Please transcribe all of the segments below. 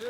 Дай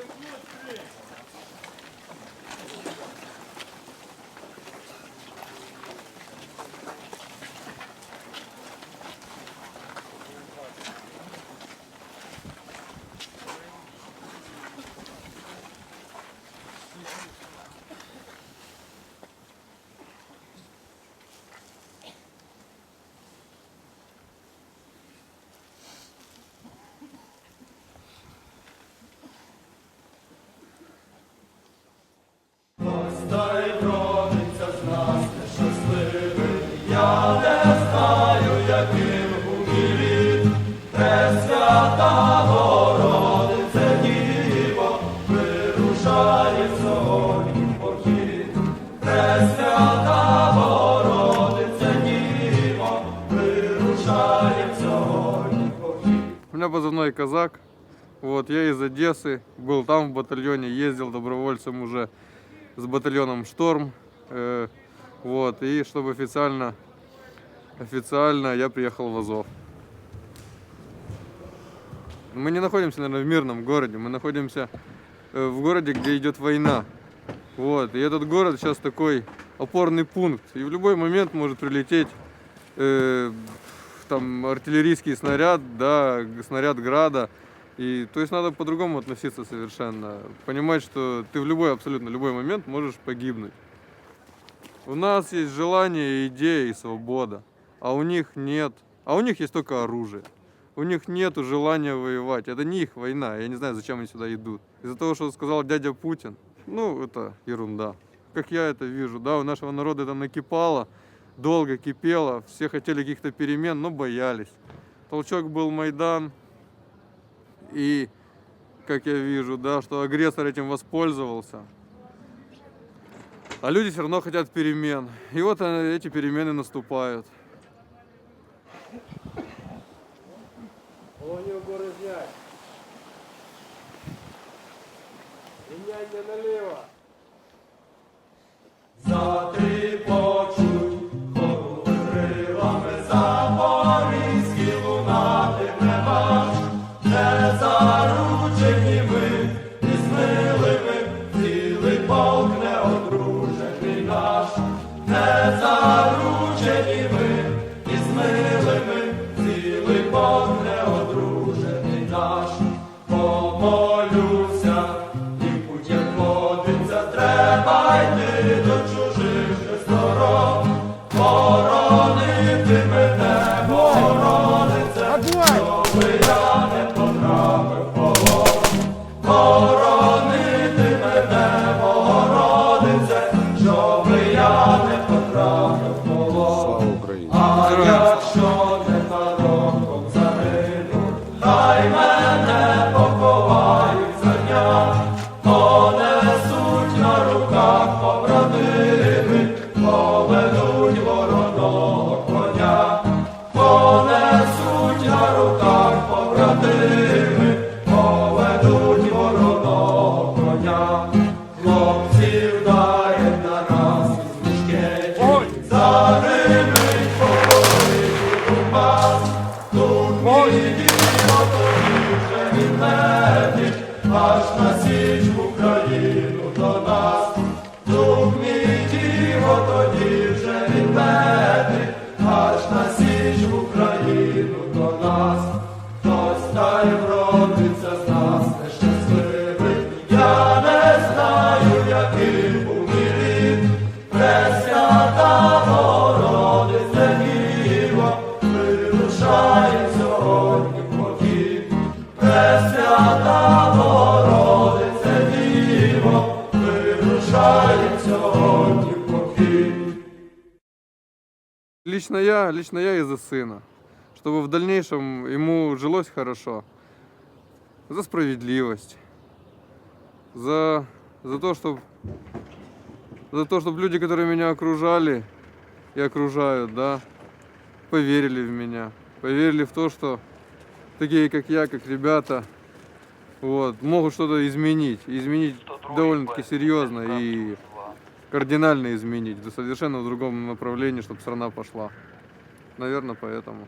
вирушає сьогодні в похід. Пресвята Богородице Діво, вирушає сьогодні в похід. У меня позывной казак. Вот, я из Одессы, был там в батальоне, ездил добровольцем уже с батальоном Шторм. Э, вот, и чтобы официально, официально я приехал в Азов. Мы не находимся, наверное, в мирном городе, мы находимся э, в городе, где идет война. Вот, и этот город сейчас такой опорный пункт, и в любой момент может прилететь э, там артиллерийский снаряд, да, снаряд града. И то есть надо по-другому относиться совершенно. Понимать, что ты в любой, абсолютно любой момент можешь погибнуть. У нас есть желание, идея и свобода, а у них нет. А у них есть только оружие. У них нет желания воевать. Это не их война. Я не знаю, зачем они сюда идут. Из-за того, что сказал дядя Путин, ну, это ерунда. Как я это вижу, да, у нашего народа это накипало, долго кипело, все хотели каких-то перемен, но боялись. Толчок был Майдан, и, как я вижу, да, что агрессор этим воспользовался. А люди все равно хотят перемен. И вот э, эти перемены наступают. Огню борозняк. Міняння наліво. За три почуть хору крилами запорізькі лунати не бач, не заручені ми, і милими цілий полк неодружений наш, не заручені ми, і змилими цілий полк мене, Богородице, щоби я не потрапив в полон. А якщо ненароком загину, хай мене аж на січ в Лично я, лично я из-за сына. Чтобы в дальнейшем ему жилось хорошо. За справедливость. За, за то, чтобы за то, чтобы люди, которые меня окружали и окружают, да, поверили в меня. Поверили в то, что такие, как я, как ребята, вот, могут что-то изменить. Изменить довольно-таки серьезно и кардинально изменить. Да совершенно в другом направлении, чтобы страна пошла. Наверное, поэтому.